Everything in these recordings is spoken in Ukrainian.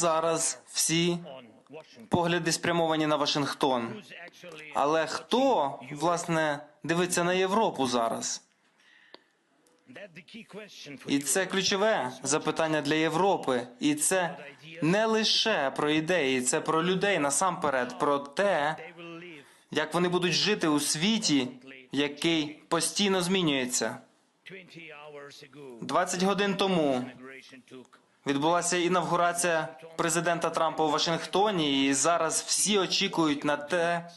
Зараз всі погляди спрямовані на Вашингтон. Але хто, власне, дивиться на Європу зараз? І це ключове запитання для Європи. І це не лише про ідеї, це про людей насамперед, про те, як вони будуть жити у світі, який постійно змінюється. 20 hours ago. 20 годин тому відбулася інавгурація президента Трампа у Вашингтоні, і зараз всі очікують на те,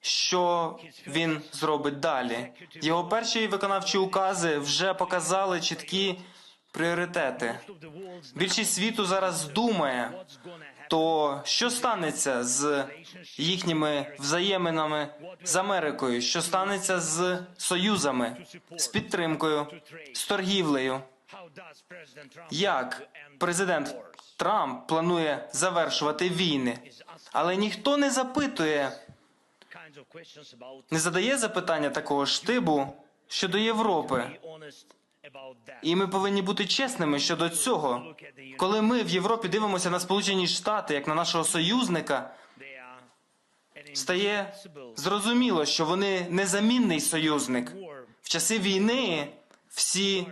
що він зробить далі. Його перші виконавчі укази вже показали чіткі пріоритети. Більшість світу зараз думає, то що станеться з їхніми взаєминами з Америкою? Що станеться з союзами, з підтримкою, з торгівлею? Як президент? Трамп планує завершувати війни? Але ніхто не запитує, не задає запитання такого штибу щодо Європи. І ми повинні бути чесними щодо цього. Коли ми в Європі дивимося на Сполучені Штати як на нашого союзника, стає зрозуміло, що вони незамінний союзник. В часи війни всі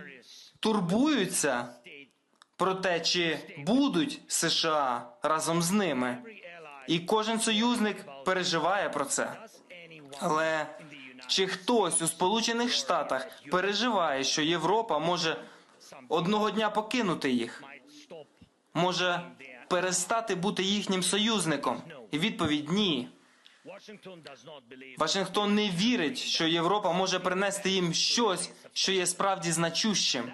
турбуються про те, чи будуть США разом з ними. І кожен союзник переживає про це. Але чи хтось у Сполучених Штатах переживає, що Європа може одного дня покинути їх, може перестати бути їхнім союзником? І відповідь ні. Вашингтон не вірить, що Європа може принести їм щось, що є справді значущим.